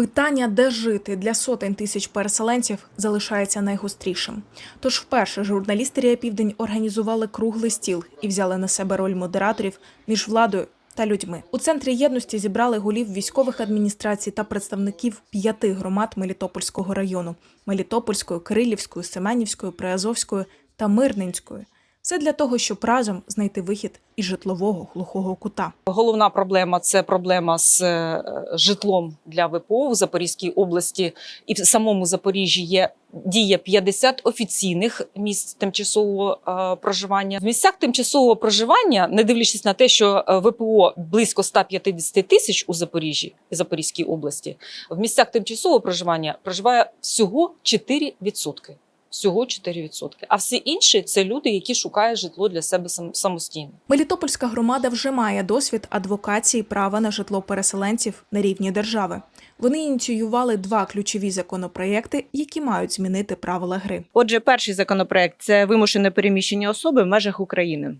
Питання, де жити для сотень тисяч переселенців, залишається найгострішим. Тож вперше журналісти Рія Південь організували круглий стіл і взяли на себе роль модераторів між владою та людьми. У центрі єдності зібрали голів військових адміністрацій та представників п'яти громад Мелітопольського району: Мелітопольської, Кирилівської, Семенівської, Приазовської та Мирненської. Все для того, щоб разом знайти вихід із житлового глухого кута. Головна проблема це проблема з е, житлом для ВПО в Запорізькій області. І в самому Запоріжжі є діє 50 офіційних місць тимчасового е, проживання. В місцях тимчасового проживання, не дивлячись на те, що е, ВПО близько 150 тисяч у Запоріжжі і Запорізькій області, в місцях тимчасового проживання проживає всього 4%. Всього 4%. А всі інші це люди, які шукають житло для себе самостійно. Мелітопольська громада вже має досвід адвокації права на житло переселенців на рівні держави. Вони ініціювали два ключові законопроекти, які мають змінити правила гри. Отже, перший законопроект це вимушене переміщення особи в межах України.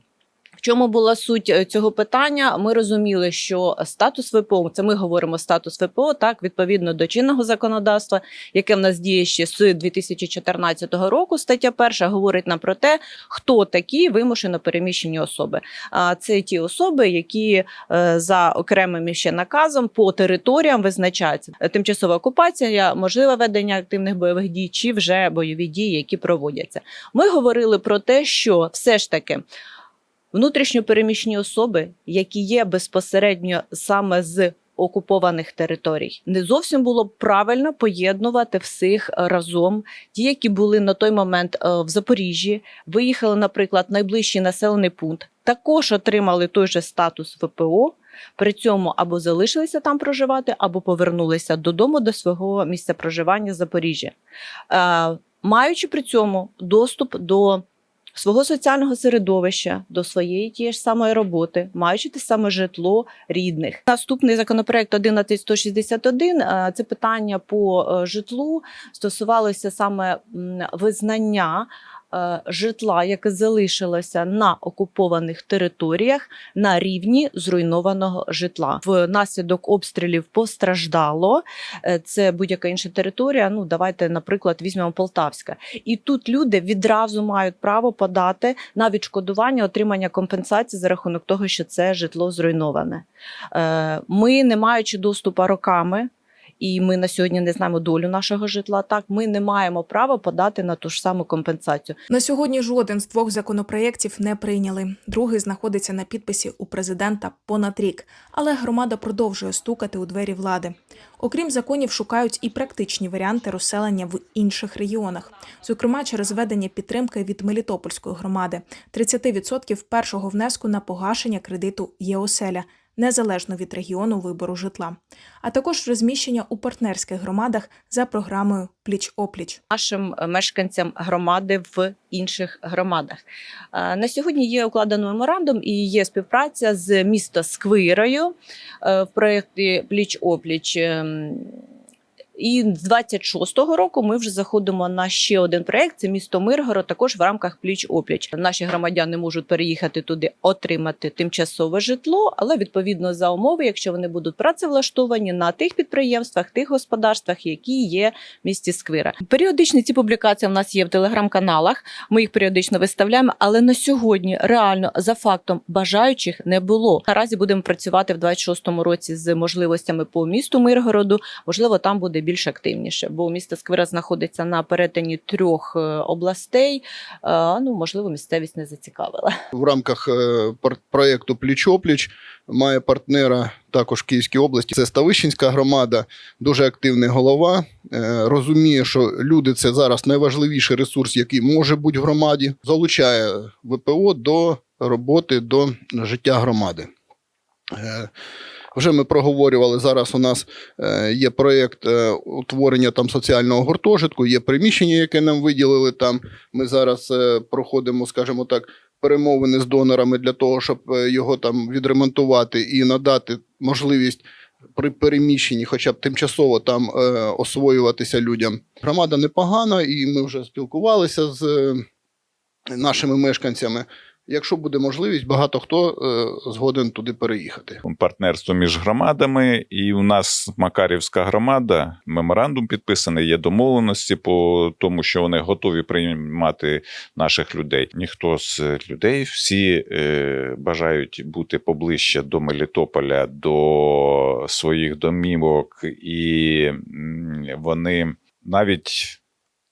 В чому була суть е, цього питання? Ми розуміли, що статус ВПО, це ми говоримо статус ВПО, так відповідно до чинного законодавства, яке в нас діє ще з 2014 року. Стаття перша говорить нам про те, хто такі вимушено переміщені особи. А це ті особи, які е, за окремим ще наказом по територіям визначаються тимчасова окупація, можливе ведення активних бойових дій чи вже бойові дії, які проводяться. Ми говорили про те, що все ж таки. Внутрішньо переміщені особи, які є безпосередньо саме з окупованих територій, не зовсім було б правильно поєднувати всіх разом. Ті, які були на той момент е, в Запоріжжі, виїхали, наприклад, в найближчий населений пункт, також отримали той же статус ВПО. При цьому або залишилися там проживати, або повернулися додому до свого місця проживання Запоріжжя, е, маючи при цьому доступ до свого соціального середовища, до своєї тієї ж самої роботи, маючи те саме житло рідних. Наступний законопроект 11161 е, це питання по е, житлу стосувалося саме визнання. Е, Житла, яке залишилося на окупованих територіях, на рівні зруйнованого житла. Внаслідок обстрілів постраждало. Е, Це будь-яка інша територія. Ну давайте, наприклад, візьмемо Полтавська. І тут люди відразу мають право подати на відшкодування отримання компенсації за рахунок того, що це житло зруйноване. Е, Ми, не маючи доступу роками. І ми на сьогодні не знаємо долю нашого житла. Так, ми не маємо права подати на ту ж саму компенсацію. На сьогодні жоден з двох законопроєктів не прийняли. Другий знаходиться на підписі у президента понад рік, але громада продовжує стукати у двері влади. Окрім законів, шукають і практичні варіанти розселення в інших регіонах, зокрема через введення підтримки від Мелітопольської громади 30% першого внеску на погашення кредиту ЄОСЕЛЯ. Незалежно від регіону вибору житла, а також розміщення у партнерських громадах за програмою Пліч опліч. нашим мешканцям громади в інших громадах. Е, На сьогодні є укладено меморандум і є співпраця з місто Сквирою е, в проєкті Пліч опліч. І з 26-го року ми вже заходимо на ще один проєкт. Це місто Миргород, також в рамках пліч опліч. Наші громадяни можуть переїхати туди, отримати тимчасове житло, але відповідно за умови, якщо вони будуть працевлаштовані на тих підприємствах, тих господарствах, які є в місті Сквира. Періодично ці публікації в нас є в телеграм-каналах. Ми їх періодично виставляємо, але на сьогодні реально за фактом бажаючих не було. Наразі будемо працювати в 26-му році з можливостями по місту Миргороду. Можливо, там буде більш активніше, бо місто Сквира знаходиться на перетині трьох е, областей. Е, Ну, можливо, місцевість не зацікавила. в рамках е, проєкту Пліч-опліч має партнера також в Київській області. Це Ставищенська громада, дуже активний голова. Розуміє, що люди це зараз найважливіший ресурс, який може бути в громаді. Залучає ВПО до роботи, до життя громади. Вже ми проговорювали. Зараз у нас е, є проєкт е, утворення там соціального гуртожитку, є приміщення, яке нам виділили там. Ми зараз е, проходимо, скажімо так, перемовини з донорами для того, щоб його там відремонтувати і надати можливість при переміщенні, хоча б тимчасово там е, освоюватися людям. Громада непогана, і ми вже спілкувалися з е, нашими мешканцями. Якщо буде можливість, багато хто е, згоден туди переїхати. партнерство між громадами, і у нас Макарівська громада, меморандум підписаний, є домовленості по тому, що вони готові приймати наших людей. Ніхто з людей, всі е, бажають бути поближче до Мелітополя, до своїх домівок, і вони навіть.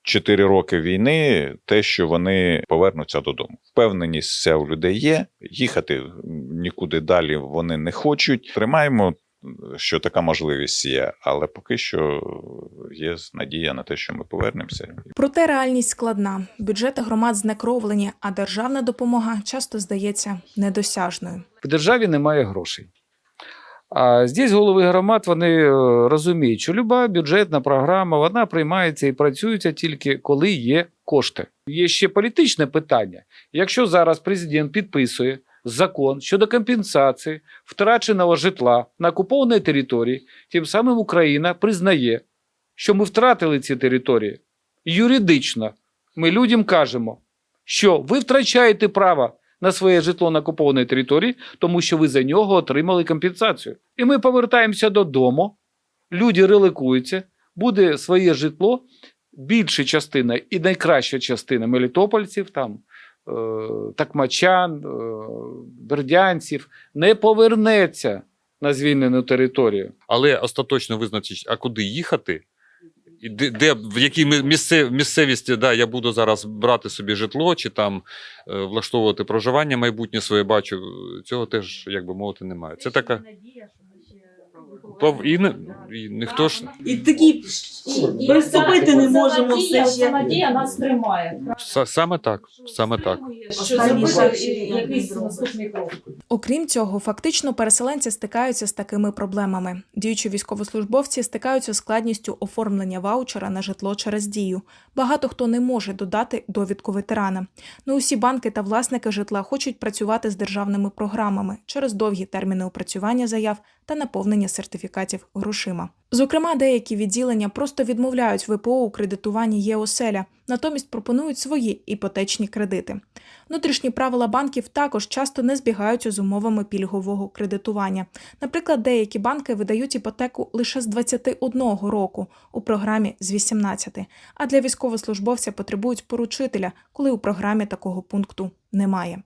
Чотири роки війни, те, що вони повернуться додому. Впевненість ця у людей є. Їхати нікуди далі вони не хочуть. Тримаємо, що така можливість є, але поки що є надія на те, що ми повернемося. Проте реальність складна. Бюджети громад знекровлені, а державна допомога часто здається недосяжною. В державі немає грошей. А здесь голови громад вони е, розуміють, що люба бюджетна програма вона приймається і працюється тільки коли є кошти. Є ще політичне питання. Якщо зараз президент підписує закон щодо компенсації втраченого житла на окупованій території, тим самим Україна признає, що ми втратили ці території. Юридично ми людям кажемо, що ви втрачаєте право на своє житло на окупованій території, тому що ви за нього отримали компенсацію. І ми повертаємося додому, люди реликуються, буде своє житло, більша частина і найкраща частина мелітопольців, там, е, такмачан, е, бердянців не повернеться на звільнену територію. але остаточно визначить, а куди їхати, де, де в якій місцев, місце, місцевісті да, я буду зараз брати собі житло чи там е, влаштовувати проживання майбутнє своє бачу. Цього теж, як би мовити, немає. Це така. Пов- І, не- і ніхто ж І такі приступити не можемо все ще. надія нас тримає. Са- саме так. Саме так. Що Останній зробити шаг. якийсь наступний крок. Окрім цього, фактично переселенці стикаються з такими проблемами. Діючі військовослужбовці стикаються з складністю оформлення ваучера на житло через дію. Багато хто не може додати довідку ветерана. Не усі банки та власники житла хочуть працювати з державними програмами через довгі терміни опрацювання заяв та наповнення сертифікатів грошима. Зокрема, деякі відділення просто відмовляють ВПО у кредитуванні ЄОСЕЛЯ, натомість пропонують свої іпотечні кредити. Внутрішні правила банків також часто не збігаються з умовами пільгового кредитування. Наприклад, деякі банки видають іпотеку лише з 21 року у програмі з 18, а для військовослужбовця потребують поручителя, коли у програмі такого пункту немає.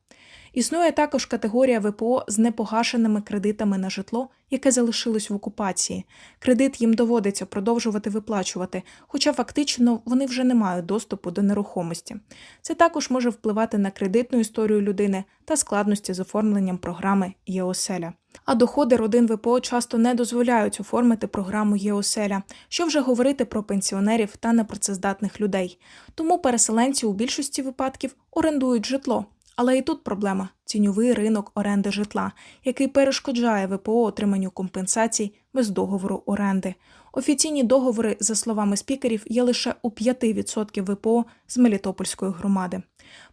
Існує також категорія ВПО з непогашеними кредитами на житло, яке залишилось в окупації. Кредит їм доводиться продовжувати виплачувати, хоча фактично вони вже не мають доступу до нерухомості. Це також може впливати на кредитну історію людини та складності з оформленням програми ЄОСЕЛЯ. А доходи родин ВПО часто не дозволяють оформити програму ЄОСЕЛЯ, що вже говорити про пенсіонерів та непрацездатних людей. Тому переселенці у більшості випадків орендують житло. Але і тут проблема тіньовий ринок оренди житла, який перешкоджає ВПО отриманню компенсацій без договору оренди. Офіційні договори, за словами спікерів, є лише у 5% ВПО з Мелітопольської громади.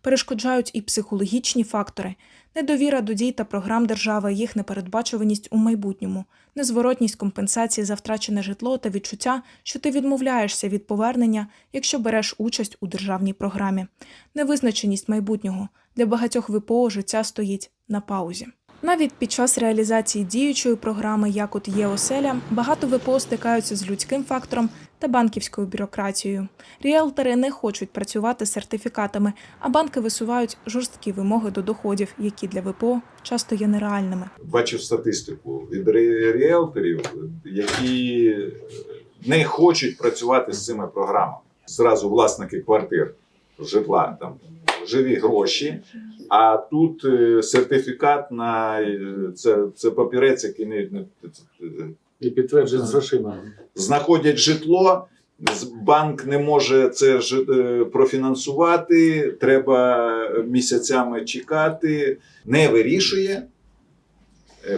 Перешкоджають і психологічні фактори: недовіра до дій та програм держави, їх непередбачуваність у майбутньому, незворотність компенсації за втрачене житло та відчуття, що ти відмовляєшся від повернення, якщо береш участь у державній програмі, невизначеність майбутнього для багатьох ВПО життя стоїть на паузі. Навіть під час реалізації діючої програми як от є оселя, багато ВПО стикаються з людським фактором та банківською бюрократією. Ріелтори не хочуть працювати з сертифікатами, а банки висувають жорсткі вимоги до доходів, які для ВПО часто є нереальними. бачив статистику від ріелторів, які не хочуть працювати з цими програмами. Зразу власники квартир, житла там живі гроші. А тут е, сертифікат на е, це, це папірець, який не, не І підтверджують з грошима. знаходять житло. Банк не може це ж е, профінансувати, треба місяцями чекати, не вирішує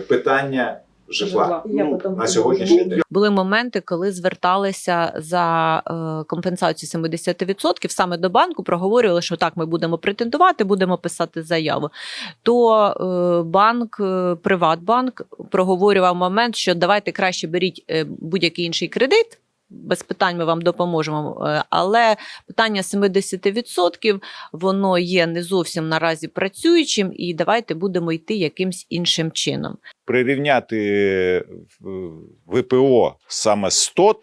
питання житла Ну, на сьогоднішній день. Були моменти, коли зверталися за е, компенсацію 70% саме до банку, проговорювали, що так, ми будемо претендувати, будемо писати заяву. То е, банк, е, Приватбанк, проговорював момент, що давайте краще беріть будь-який інший кредит. Без питань ми вам допоможемо. Е, Але питання 70% воно є не зовсім наразі працюючим, і давайте будемо йти якимсь іншим чином. Прирівняти е, ВПО саме 100,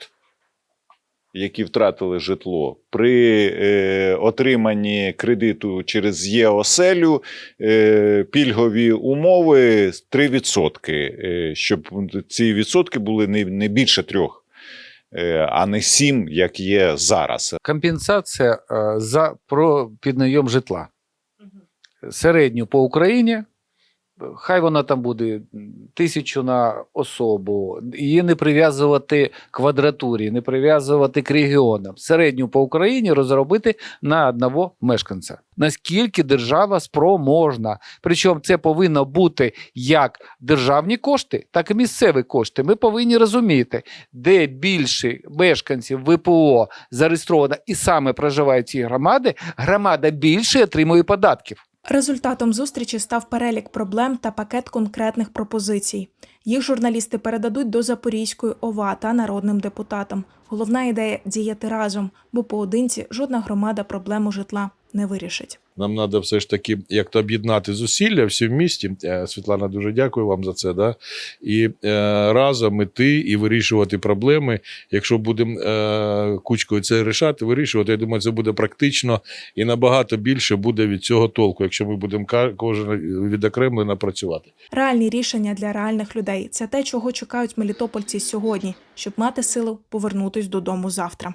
які втратили житло, при е, отриманні кредиту через ЄОСЕЛю е, пільгові умови 3%, е, щоб ці відсотки були не, не більше трьох, а не сім, як є зараз. Компенсація е, за про піднайом житла. Середню по Україні. Хай вона там буде тисячу на особу, її не прив'язувати квадратурі, не прив'язувати к регіонам. Середню по Україні розробити на одного мешканця. Наскільки держава спроможна. Причому це повинно бути як державні кошти, так і місцеві кошти. Ми повинні розуміти, де більше мешканців ВПО зареєстровано і саме проживають ці громади, громада більше отримує податків. Результатом зустрічі став перелік проблем та пакет конкретних пропозицій. Їх журналісти передадуть до Запорізької ОВА та народним депутатам. Головна ідея діяти разом, бо поодинці жодна громада проблему житла не вирішить. Нам треба все ж таки як-то об'єднати зусилля всі в місті. Е, Світлана, дуже дякую вам за це. Да? І е, разом іти і вирішувати проблеми. Якщо будемо е, кучкою це рішати, вирішувати, я думаю, це буде практично і набагато більше буде від цього толку, якщо ми будемо кожен відокремлено працювати. Реальні рішення для реальних людей це те, чого чекають мелітопольці сьогодні, щоб мати силу повернутись додому завтра.